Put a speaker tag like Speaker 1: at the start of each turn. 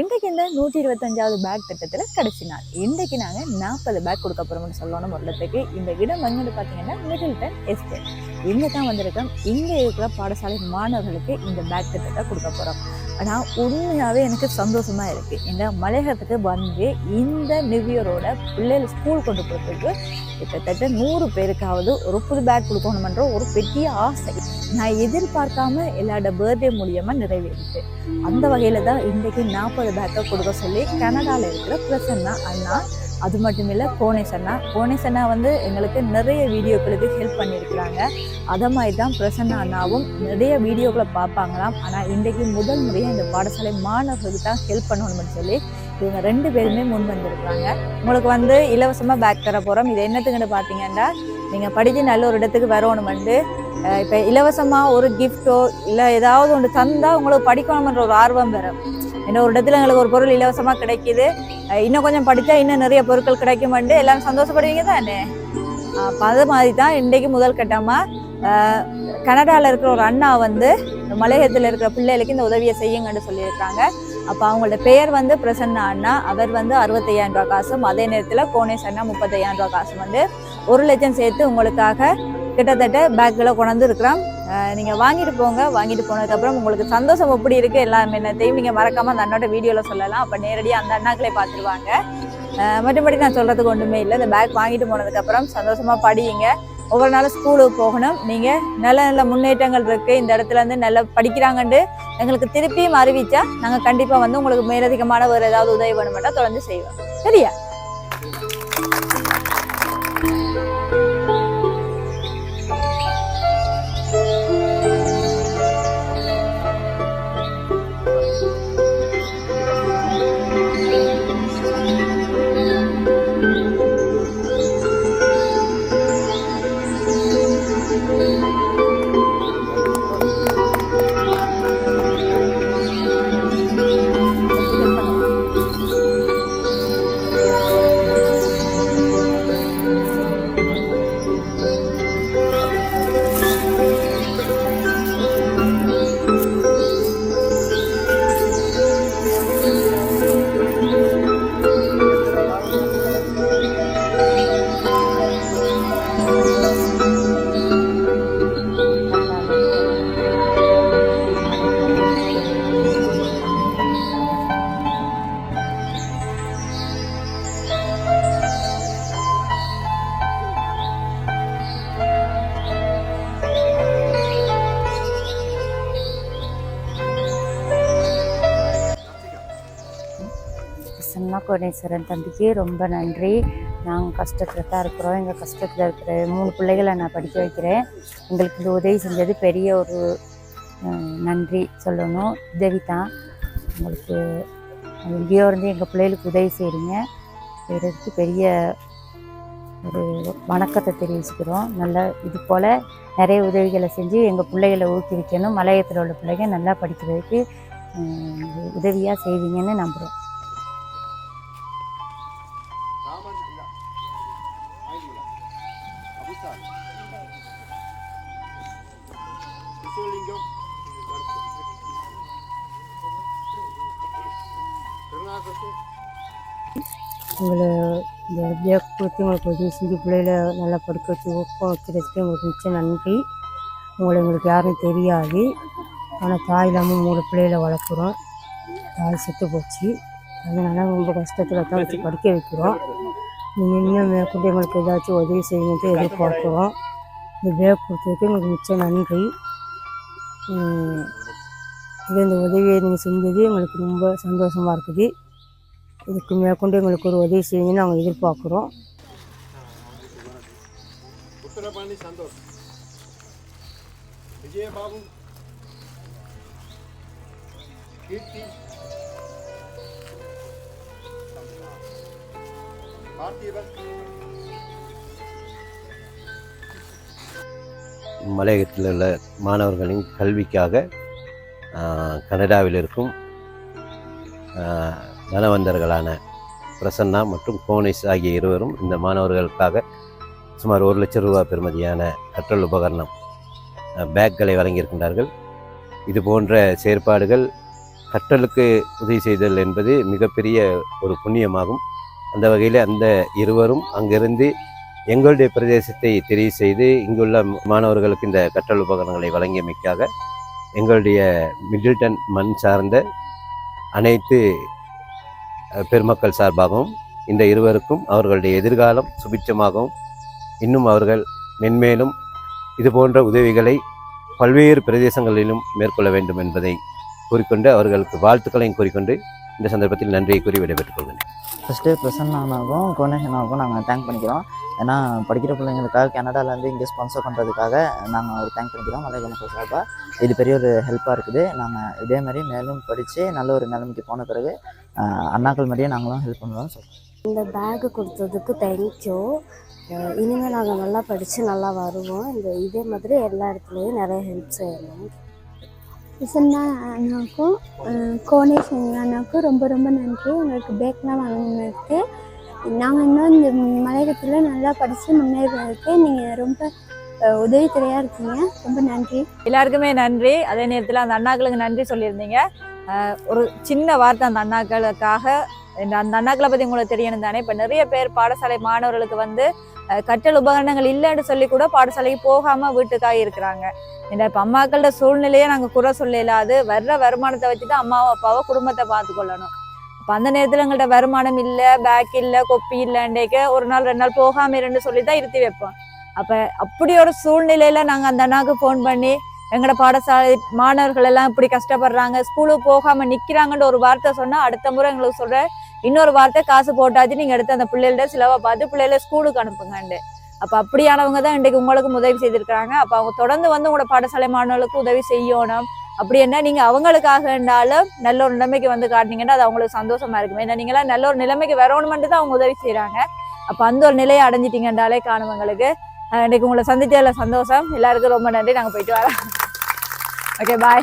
Speaker 1: இன்றைக்கு இந்த நூற்றி இருபத்தஞ்சாவது பேக் திட்டத்தில் கடைசி நாள். இன்றைக்கு நாங்கள் நாற்பது பேக் கொடுக்க போகிறோம்னு சொல்லணும் ஒரு இடத்துக்கு இந்த இடம் வந்து பார்த்தீங்கன்னா மிடில்டன் எஸ்டேட். இங்கே தான் வந்திருக்கோம். இங்கே இருக்கிற பாடசாலை மாணவர்களுக்கு இந்த பேக் திட்டத்தை கொடுக்க போகிறோம் ஆனால் உண்மையாகவே எனக்கு சந்தோஷமாக இருக்குது இந்த மலையகத்துக்கு வந்து இந்த நிவியரோட பிள்ளைகள் ஸ்கூல் கொண்டு போகிறதுக்கு கிட்டத்தட்ட நூறு பேருக்காவது ஒரு புது பேக் கொடுக்கணுமன்ற ஒரு பெரிய ஆசை. நான் எதிர்பார்க்காம எல்லாரோட பர்த்டே மூலியமாக நிறைவேறிட்டு அந்த வகையில் தான் இன்றைக்கு நாற்பது பேக்கை கொடுக்க சொல்லி கனடாவில் இருக்கிற பிரசன்னா அண்ணா அது மட்டும் இல்லை கோணேஷ் அண்ணா கோணேஷ் அண்ணா வந்து எங்களுக்கு நிறைய வீடியோக்களுக்கு ஹெல்ப் பண்ணியிருக்கிறாங்க. அதை மாதிரி தான் பிரசன்னா அண்ணாவும் நிறைய வீடியோக்களை பார்ப்பாங்களாம். ஆனால் இன்றைக்கு முதல் முறையாக இந்த பாடசாலை மாணவர்களுக்கு தான் ஹெல்ப் பண்ணணும்னு சொல்லி இவங்க ரெண்டு பேருமே முன் வந்திருக்கிறாங்க. உங்களுக்கு வந்து இலவசமாக பேக் தர போகிறோம் இது என்னத்துக்குன்னு பார்த்தீங்கன்னா நீங்கள் படித்து நல்ல ஒரு இடத்துக்கு வரணுமெண்டு இப்போ இலவசமாக ஒரு கிஃப்ட்டோ இல்லை ஏதாவது ஒன்று தந்தால் உங்களுக்கு படிக்கணுமன்ற ஒரு ஆர்வம் வரும் என்ன ஒரு இடத்துல எங்களுக்கு ஒரு பொருள் இலவசமாக கிடைக்குது. இன்னும் கொஞ்சம் படித்தா இன்னும் நிறைய பொருட்கள் கிடைக்குமெண்டு எல்லாரும் சந்தோஷப்படுவீங்க தானே? அப்போ அது மாதிரி தான் இன்றைக்கு முதல் கட்டமாக கனடாவில் இருக்கிற ஒரு அண்ணா வந்து மலையகத்தில் இருக்கிற பிள்ளைகளுக்கு இந்த உதவியை செய்யுங்கன்னு சொல்லியிருக்காங்க. அப்போ அவங்களோட பெயர் வந்து பிரசன்னா அண்ணா அவர் வந்து அறுபத்தையாயிரம் ரூபா காசும் அதே நேரத்தில் கோணேஷ் அண்ணா முப்பத்தையாயிரம் ரூபா காசும் வந்து ஒரு லட்சம் சேர்த்து உங்களுக்காக கிட்டத்தட்ட பேக்கில் கொண்டாந்து இருக்கிறோம் நீங்கள் வாங்கிட்டு போங்க வாங்கிட்டு போனதுக்கப்புறம் உங்களுக்கு சந்தோஷம் எப்படி இருக்குது எல்லாம் என்னத்தையும் நீங்கள் மறக்காமல் அந்த அண்ணோட வீடியோவில் சொல்லலாம். அப்போ நேரடியாக அந்த அண்ணாக்களே பார்த்துருவாங்க. மற்றபடி நான் சொல்கிறதுக்கு ஒன்றுமே இல்லை. இந்த பேக் வாங்கிட்டு போனதுக்கப்புறம் சந்தோஷமாக படியுங்க. ஒவ்வொரு நாளும் ஸ்கூலுக்கு போகணும். நீங்கள் நல்ல நல்ல முன்னேற்றங்கள் இருக்குது இந்த இடத்துலேருந்து நல்லா படிக்கிறாங்கன்ட்டு எங்களுக்கு திருப்பியும் அறிவித்தா நாங்கள் கண்டிப்பாக வந்து உங்களுக்கு மேலதிகமான ஒரு ஏதாவது உதவி வேணுமெண்டா தொடர்ந்து செய்வோம். சரியா?
Speaker 2: பிரசன்னா கோடீஸ்வரன் தம்பிக்கு ரொம்ப நன்றி. நாங்கள் கஷ்டத்தில் தான் இருக்கிறோம். எங்கள் கஷ்டத்தில் இருக்கிற மூணு பிள்ளைகளை நான் படிக்க வைக்கிறேன். எங்களுக்கு இந்த உதவி செஞ்சது பெரிய ஒரு நன்றி சொல்லணும். உதவி தான். உங்களுக்கு எங்கேயோ இருந்து எங்கள் பிள்ளைகளுக்கு உதவி செய்கிறீங்க பெருக்கு பெரிய ஒரு வணக்கத்தை தெரிவிச்சுக்கிறோம். நல்ல இது போல் நிறைய உதவிகளை செஞ்சு எங்கள் பிள்ளைகளை ஊக்குவிக்கணும். மலையத்தில் உள்ள பிள்ளைங்க நல்லா படிக்கிறதுக்கு உதவியாக செய்வீங்கன்னு நம்புகிறோம்
Speaker 3: விஸ்வலிங்கம்
Speaker 2: உங்களை பேக் கொடுத்து உங்களுக்கு உதவி செஞ்சு பிள்ளைகளை நல்லா படிக்க வச்சு ஊக்கம் வைக்கிறதுக்கு உங்களுக்கு மிச்ச நன்றி. உங்களை எங்களுக்கு யாரும் தெரியாது. ஆனால் தாய் இல்லாமல் மூணு பிள்ளைகளை வளர்க்குறோம். தாய் செத்து போச்சு. அதனால ரொம்ப கஷ்டத்தில் தான் வச்சு படிக்க வைக்கிறோம். நீங்கள் இன்னும் மேற்கொண்டு எங்களுக்கு ஏதாச்சும் உதவி செய்யணுன்ட்டு எதிர்பார்க்குறோம். இந்த பேக் கொடுத்ததுக்கு எங்களுக்கு மிச்ச நன்றி இது இந்த உதவியை நீங்கள் செஞ்சது எங்களுக்கு ரொம்ப சந்தோஷமாக இருக்குது. இதுக்கு மேற்கொண்டு எங்களுக்கு ஒரு உதவி செய்யுங்கன்னு நாங்கள் எதிர்பார்க்குறோம்.
Speaker 3: விஜயபாபு. கீர்த்தி.
Speaker 4: மலையகத்தில் உள்ள மாணவர்களின் கல்விக்காக கனடாவில் இருக்கும் தனவந்தர்களான பிரசன்னா மற்றும் கோனிஸ் ஆகிய இருவரும் இந்த மாணவர்களுக்காக சுமார் ஒரு லட்சம் ரூபாய் பெறுமதியான கற்றல் உபகரணம் பேக்களை வழங்கியிருக்கின்றார்கள். இது போன்ற செயற்பாடுகள் கற்றலுக்கு உதவி செய்தல் என்பது மிகப்பெரிய ஒரு புண்ணியமாகும். அந்த வகையில் அந்த இருவரும் அங்கிருந்து எங்களுடைய பிரதேசத்தை தெரிவு செய்து இங்குள்ள மாணவர்களுக்கு இந்த கற்றல் உபகரணங்களை வழங்கியமைக்காக எங்களுடைய மிடில்டன் மண் சார்ந்த அனைத்து பெருமக்கள் சார்பாகவும் இந்த இருவருக்கும் அவர்களுடைய எதிர்காலம் சுபிட்சமாகவும் இன்னும் அவர்கள் மென்மேலும் இது போன்ற உதவிகளை பல்வேறு பிரதேசங்களிலும் மேற்கொள்ள வேண்டும் என்பதை கூறிக்கொண்டு அவர்களுக்கு வாழ்த்துக்களையும் கூறிக்கொண்டு இந்த சந்தர்ப்பத்தில் நன்றியை கூறி விடைபெற்றுக் கொள்கிறேன்.
Speaker 5: ஃபஸ்ட்டு பிரசன்னானாகும் கோனேஷனாகும் நாங்கள் தேங்க் பண்ணிக்கிறோம். ஏன்னா படிக்கிற பிள்ளைங்களுக்காக கனடாலேருந்து இங்கே ஸ்பான்சர் பண்ணுறதுக்காக நாங்கள் ஒரு தேங்க் பண்ணிக்கிறோம் மலையாள மக்கள் சார்பாக இது பெரிய ஒரு ஹெல்ப்பாக இருக்குது. நாங்கள் இதே மாதிரி மேலும் படித்து நல்ல ஒரு நிலைமைக்கு போன பிறகு அண்ணாக்கள் மாதிரியே நாங்களும் ஹெல்ப் பண்ணுவோம் சொல்கிறோம்
Speaker 6: இந்த பேக்கு கொடுத்ததுக்கு தேங்க்யூ இனிமேல் நாங்கள் நல்லா படித்து நல்லா வருவோம். இந்த இதே மாதிரி எல்லா இடத்துலையும் நிறைய ஹெல்ப் செய்யணும்.
Speaker 7: பிரசன்னா அண்ணாவுக்கும் கோனேஷ் அண்ணாவுக்கும் ரொம்ப ரொம்ப நன்றி. எங்களுக்கு பேக்லாம் வாங்கினதுக்கு. நாங்கள் இன்னும் இந்த மலையகத்தில் நல்லா படித்து முன்னேறதுக்கு நீங்கள் ரொம்ப உதவித்துறையாக இருக்கீங்க. ரொம்ப நன்றி.
Speaker 1: எல்லாருக்குமே நன்றி. அதே நேரத்தில் அந்த அண்ணாக்களுக்கு நன்றி சொல்லியிருந்தீங்க. ஒரு சின்ன வார்த்தை அந்த அண்ணாக்களுக்காக. அந்த அண்ணாக்களை பற்றி உங்களுக்கு தெரியணும் தானே? இப்போ நிறைய பேர் பாடசாலை மாணவர்களுக்கு வந்து கற்றல் உபகரணங்கள் இல்லைன்னு சொல்லி கூட பாடசாலைக்கு போகாமல் வீட்டுக்காக இருக்கிறாங்க. இந்த இப்போ அம்மாக்களோட சூழ்நிலையை நாங்கள் குறை சொல்ல இல்லாது வர்ற வருமானத்தை வச்சு தான் அம்மாவை அப்பாவை குடும்பத்தை பார்த்துக்கொள்ளணும். அப்போ அந்த நேரத்தில் எங்கள்கிட்ட வருமானம் இல்லை பேக் இல்லை கொப்பி இல்லைண்டேக்க ஒரு நாள் ரெண்டு நாள் போகாமல் இருன்னு சொல்லி தான் இருத்தி வைப்போம். அப்போ அப்படி ஒரு சூழ்நிலையில் நாங்கள் அந்த அண்ணாவுக்கு ஃபோன் பண்ணி எங்களோட பாடசாலை மாணவர்கள் எல்லாம் இப்படி கஷ்டப்படுறாங்க ஸ்கூலுக்கு போகாம நிக்கிறாங்கன்ற ஒரு வார்த்தை சொன்னா அடுத்த முறை எங்களுக்கு சொல்ற இன்னொரு வார்த்தை காசு போட்டாச்சு நீங்க எடுத்து அந்த பிள்ளைகள சிலவா பார்த்து பிள்ளைகள ஸ்கூலுக்கு அனுப்புங்கண்டு அப்ப அப்படியானவங்க தான் இன்றைக்கு உங்களுக்கு உதவி செய்திருக்கிறாங்க. அப்ப அவங்க தொடர்ந்து வந்து உங்களோட பாடசாலை மாணவர்களுக்கு உதவி செய்யணும். அப்படி என்ன நீங்க அவங்களுக்காக இருந்தாலும் நல்ல ஒரு நிலைமைக்கு வந்து காட்டினீங்கன்னா அது அவங்களுக்கு சந்தோஷமா இருக்கும். ஏன்னா நீங்களாம் நல்ல ஒரு நிலைமைக்கு வரணும்னு தான் அவங்க உதவி செய்யறாங்க அப்ப அந்த ஒரு நிலையை அடைஞ்சிட்டீங்கன்றாலே காணுவங்களுக்கு அஹ் இன்னைக்கு உங்களை சந்தித்ததில் சந்தோஷம். எல்லாருக்கும் ரொம்ப நன்றி. நாங்கள் போயிட்டு வரோம். Okay, bye.